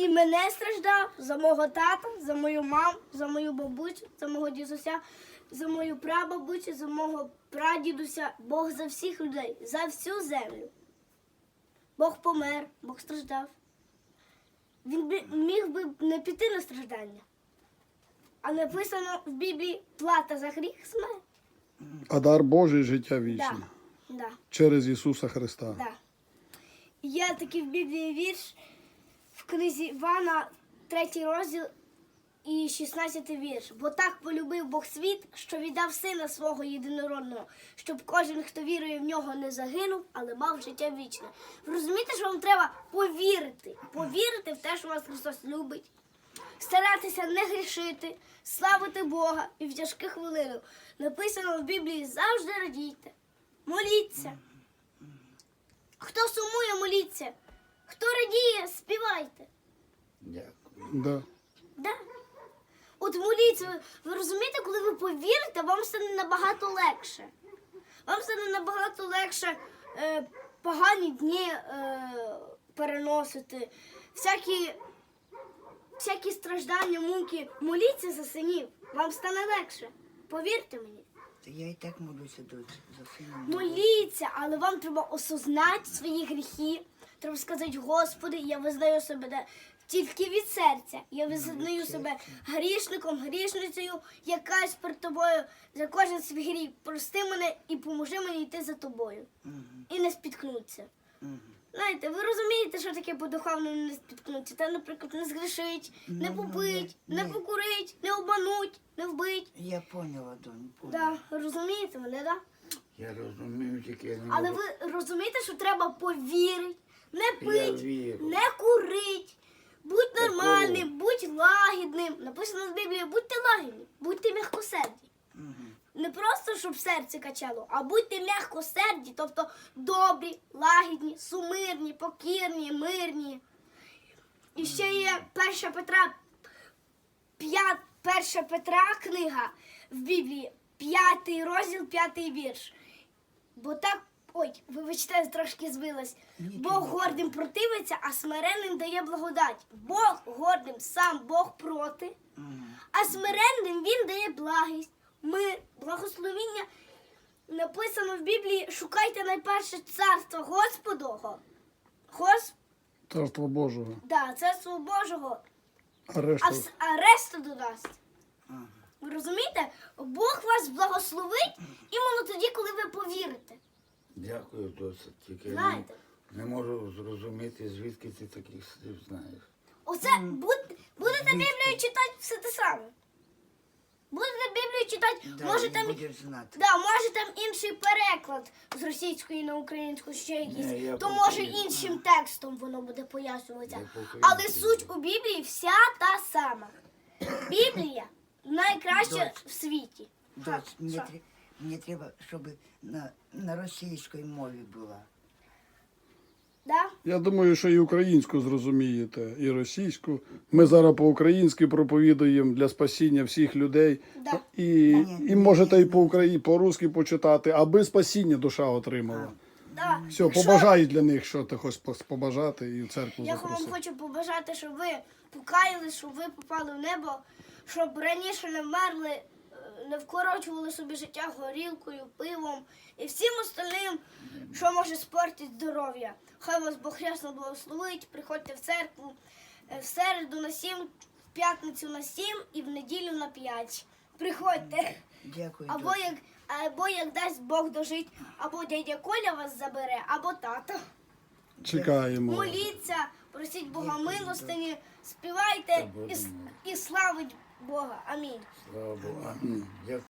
і мене страждав за мого тата, за мою маму, за мою бабусю, за мого дідуся, за мою прабабусю, за мого прадідуся. Бог за всіх людей, за всю землю. Бог помер, Бог страждав. Він би міг би не піти на страждання. А написано в Біблії плата за гріх смерть. А дар Божий життя вічне Да, да. через Ісуса Христа. Да. Є такий в Біблії вірш в книзі Івана, третій розділ і 16 вірш. Бо так полюбив Бог світ, що віддав сина свого єдинородного, щоб кожен, хто вірує в нього, не загинув, але мав життя вічне. Ви розумієте, що вам треба повірити, повірити в те, що вас Христос любить, старатися не грішити, славити Бога і в тяжкі хвилини. Написано в Біблії завжди радійте, моліться. Хто сумує, моліться. Хто радіє, співайте. Дякую. Да. Да? От моліться, ви, ви розумієте, коли ви повірите, вам стане набагато легше. Вам стане набагато легше е, погані дні е, переносити, всякі, всякі страждання, муки. Моліться за синів, вам стане легше. Повірте мені. Та я і так молюся до за сина. Моліться, але вам треба осознати свої гріхи. Треба сказати, Господи, я визнаю себе де- тільки від серця. Я визнаю себе грішником, грішницею, якась перед тобою за кожен свій гріх. Прости мене і поможи мені йти за тобою. І не спіткнутися. Знаєте, ви розумієте, що таке по-духовному не спіткнутися? Та, наприклад, не згрішить, не Ну, ну, побить, ні, не ні. покурить, не обмануть, не вбить. Я поняла, донь, поняла. Да, розумієте мене, так? Да? Я розумію, тільки я не Але ви розумієте, що треба повірити, не Я пить, вірю. не курить, будь нормальним, будь лагідним. Написано в Біблії, будьте лагідні, будьте м'якосерді. Мгм. Не просто щоб серце качало, а будьте м'якосерді, тобто добрі, лагідні, сумирні, покірні, мирні. І ще є перша Петра, п'ят, перша Петра книга в Біблії, п'ятий розділ, п'ятий вірш. Бо так, ой, вибачте, трошки збилась. Бог гордим противиться, а смиренним дає благодать. Бог гордим, сам Бог проти, а смиренним він дає благість, благословіння. Написано в Біблії: шукайте найперше царство Господого. Гос, Царство Божого. да, царство Божого, А а, решта вс- а решту додасть. Ага. Ви розумієте? Бог вас благословить іменно тоді, коли ви повірите. Дякую, досить. Тільки я не, не можу зрозуміти, звідки ти таких слів знаєш. Оце буд- будете Біблію читати все те саме. Будете Біблію читати, Да, може там, знати. да, може там інший переклад з російської на українську, ще якийсь, Ні, я то може українськи. іншим текстом воно буде пояснюватися. Я Але суть у Біблії вся та сама. Біблія найкраща Дочь. в світі. Дочь, мені, що? тре- мені треба, щоб на, на російській мові була. Да? Я думаю, що і українську зрозумієте, і російську. Ми зараз по-українськи проповідуємо для спасіння всіх людей. Да. І, Ні, і ні, можете ні, і по-українськи, по-русски почитати, аби спасіння душа отримала. Да. Все, побажай для них, що ти хочеш побажати і в церкву Я вам хочу побажати, щоб ви покаялись, щоб ви попали в небо, щоб раніше не вмерли, не вкорочували собі життя горілкою, пивом і всім остальним, що може спортити здоров'я. Хай вас Бог рясно благословить, приходьте в церкву е, в середу на 7, в п'ятницю на 7 і в неділю на 5. Приходьте. Дякую. Або як, або як дасть Бог дожить, або дядя Коля вас забере, або тато. Чекаємо. Моліться, просіть Бога милостині, співайте і, і славить Бога. Амінь. Слава Богу. Амінь.